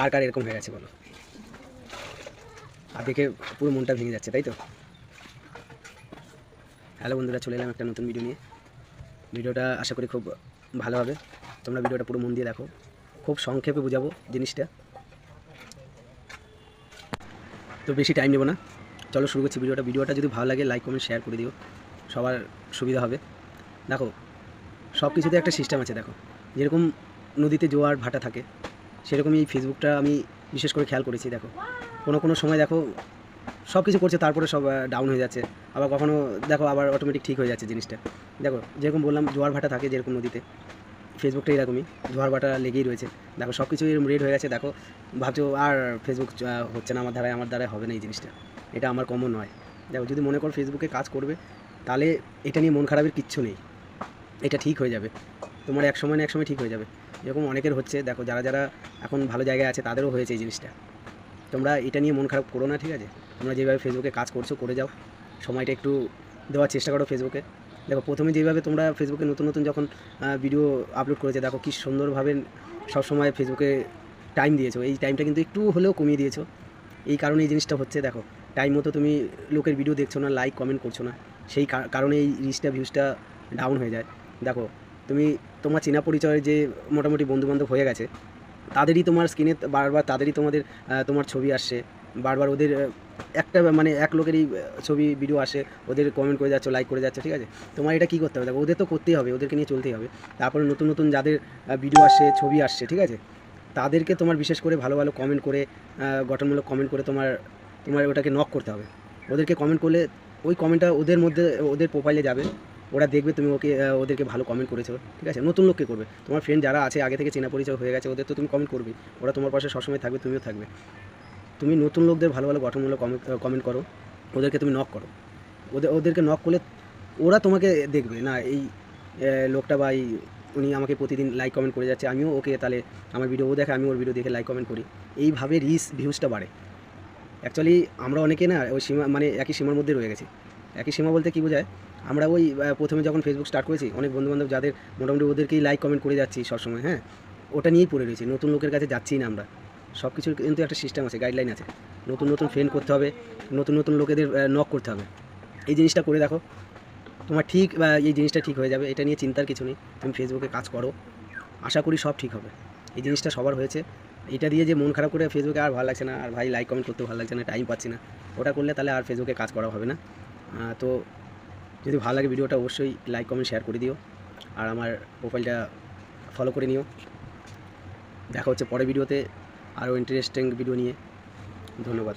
কার কার এরকম হয়ে গেছে বলো? আর দেখে পুরো মনটা ভেঙে যাচ্ছে, তাই তো? হ্যালো বন্ধুরা, চলে এলাম একটা নতুন ভিডিও নিয়ে। ভিডিওটা আশা করি খুব ভালো হবে। তোমরা ভিডিওটা পুরো মন দিয়ে দেখো। খুব সংক্ষেপে বোঝাবো জিনিসটা। তো বেশি টাইম নেব না। চলো শুরু করছি ভিডিওটা। ভিডিওটা যদি ভালো লাগে লাইক কমেন্ট শেয়ার করে দিও। সবার সুবিধা হবে। দেখো সব কিছুতে একটা সিস্টেম আছে, দেখো। যেরকম নদীতে জোয়ার, ভাটা থাকে সেরকমই এই ফেসবুকটা আমি বিশেষ করে খেয়াল করেছি, দেখো। কোনো কোনো সময় দেখো সব কিছু করছে, তারপরে সব ডাউন হয়ে যাচ্ছে। আবার কখনও দেখো, আবার অটোমেটিক ঠিক হয়ে যাচ্ছে জিনিসটা। দেখো, যেরকম বললাম, জোয়ার ভাটা থাকে যেরকম নদীতে। ফেসবুকটা এরকমই, জোয়ার ভাটা লেগেই রয়েছে। দেখো সব কিছু এরকম রেড হয়ে গেছে, দেখো, ভাবছ, আর ফেসবুক হচ্ছে না, আমার দ্বারায় আমার দ্বারায় হবে না এই জিনিসটা। এটা আমার কমন নয়। দেখো, যদি মনে করো ফেসবুকে কাজ করবে, তাহলে এটা নিয়ে মন খারাপের কিচ্ছু নেই। এটা ঠিক হয়ে যাবে। তোমার এক সময় না এক সময় ঠিক হয়ে যাবে। এরকম অনেকের হচ্ছে। দেখো, যারা যারা এখন ভালো জায়গায় আছে, তাদেরও হয়েছে এই জিনিসটা। তোমরা এটা নিয়ে মন খারাপ করো না, ঠিক আছে? তোমরা যেভাবে ফেসবুকে কাজ করছ, করে যাও। সময়টা একটু দেওয়ার চেষ্টা করো ফেসবুকে দেখো, প্রথমে যেভাবে তোমরা ফেসবুকে নতুন নতুন যখন ভিডিও আপলোড করেছে, দেখো কি সুন্দরভাবে সবসময় ফেসবুকে টাইম দিয়েছ। এই টাইমটা কিন্তু একটু হলেও কমিয়ে দিয়েছ। এই কারণে এই জিনিসটা হচ্ছে, দেখো টাইম মতো তুমি লোকের ভিডিও দেখছ না লাইক কমেন্ট করছ না। সেই কারণে এই রিচটা ভিউজটা ডাউন হয়ে যায়। দেখো, তুমি তোমার চেনা পরিচয়ের যে মোটামুটি বন্ধুবান্ধব হয়ে গেছে, তাদেরই তোমার স্ক্রিনে বারবার তাদেরই তোমাদের তোমার ছবি আসছে, বারবার ওদের একটা মানে এক লোকেরই ছবি ভিডিও আসে, ওদের কমেন্ট করে যাচ্ছ লাইক করে যাচ্ছ, ঠিক আছে? তোমার এটা কী করতে হবে? ওদের তো করতেই হবে, ওদেরকে নিয়ে চলতেই হবে। তারপরে নতুন নতুন যাদের ভিডিও আসছে ছবি আসছে, ঠিক আছে? তাদেরকে তোমার বিশেষ করে ভালো ভালো কমেন্ট করে গঠনমূলক কমেন্ট করে তোমার তোমার ওটাকে নক করতে হবে। ওদেরকে কমেন্ট করলে ওই কমেন্টটা ওদের মধ্যে, ওদের প্রোফাইলে যাবে। ওরা দেখবে তুমি ওকে ওদেরকে ভালো কমেন্ট করেছ, ঠিক আছে? নতুন লোককে করবে। তোমার ফ্রেন্ড যারা আছে, আগে থেকে চেনা পরিচয় হয়ে গেছে, ওদের তো তুমি কমেন্ট করবে। ওরা তোমার পাশে সবসময় থাকবে, তুমিও থাকবে। তুমি নতুন লোকদের ভালো ভালো গঠনমূলক কমেন্ট কমেন্ট করো। ওদেরকে তুমি নক করো। ওদের ওদেরকে নক করলে ওরা তোমাকে দেখবে না, এই লোকটা বা এই উনি আমাকে প্রতিদিন লাইক কমেন্ট করে যাচ্ছে, আমিও ওকে তাহলে আমার ভিডিও দেখে আমি ওর ভিডিও দেখে লাইক কমেন্ট করি। এইভাবে রিস ভিউজটা বাড়ে। অ্যাকচুয়ালি আমরা অনেকে না, ওই সীমা মানে একই সীমার মধ্যে রয়ে গেছি। একই সীমা বলতে কী বোঝায়? আমরা ওই প্রথমে যখন ফেসবুক স্টার্ট করেছি, অনেক বন্ধুবান্ধব যাদের, মোটামুটি ওদেরকেই লাইক কমেন্ট করে যাচ্ছি সবসময় হ্যাঁ? ওটা নিয়েই পড়ে রয়েছি, নতুন লোকের কাছে যাচ্ছি না আমরা। সব কিছুর কিন্তু একটা সিস্টেম আছে গাইডলাইন আছে। নতুন নতুন ফ্রেন্ড করতে হবে, নতুন নতুন লোকেদের নক করতে হবে। এই জিনিসটা করে দেখো, তোমার ঠিক বা এই জিনিসটা ঠিক হয়ে যাবে, এটা নিয়ে চিন্তার কিছু নেই, তুমি ফেসবুকে কাজ করো। আশা করি সব ঠিক হবে। এই জিনিসটা সবার হয়েছে। এটা দিয়ে যে মন খারাপ করে ফেসবুকে আর ভালো লাগছে না, আর ভাই লাইক কমেন্ট করতে ভালো লাগছে না টাইম পাচ্ছি না, ওটা করলে তাহলে আর ফেসবুকে কাজ করা হবে না। তো যদি ভালো লাগে ভিডিওটা অবশ্যই লাইক কমেন্ট শেয়ার করে দিও। আর আমার প্রোফাইলটা ফলো করে নিও। দেখা হচ্ছে পরের ভিডিওতে আরও ইন্টারেস্টিং ভিডিও নিয়ে। ধন্যবাদ।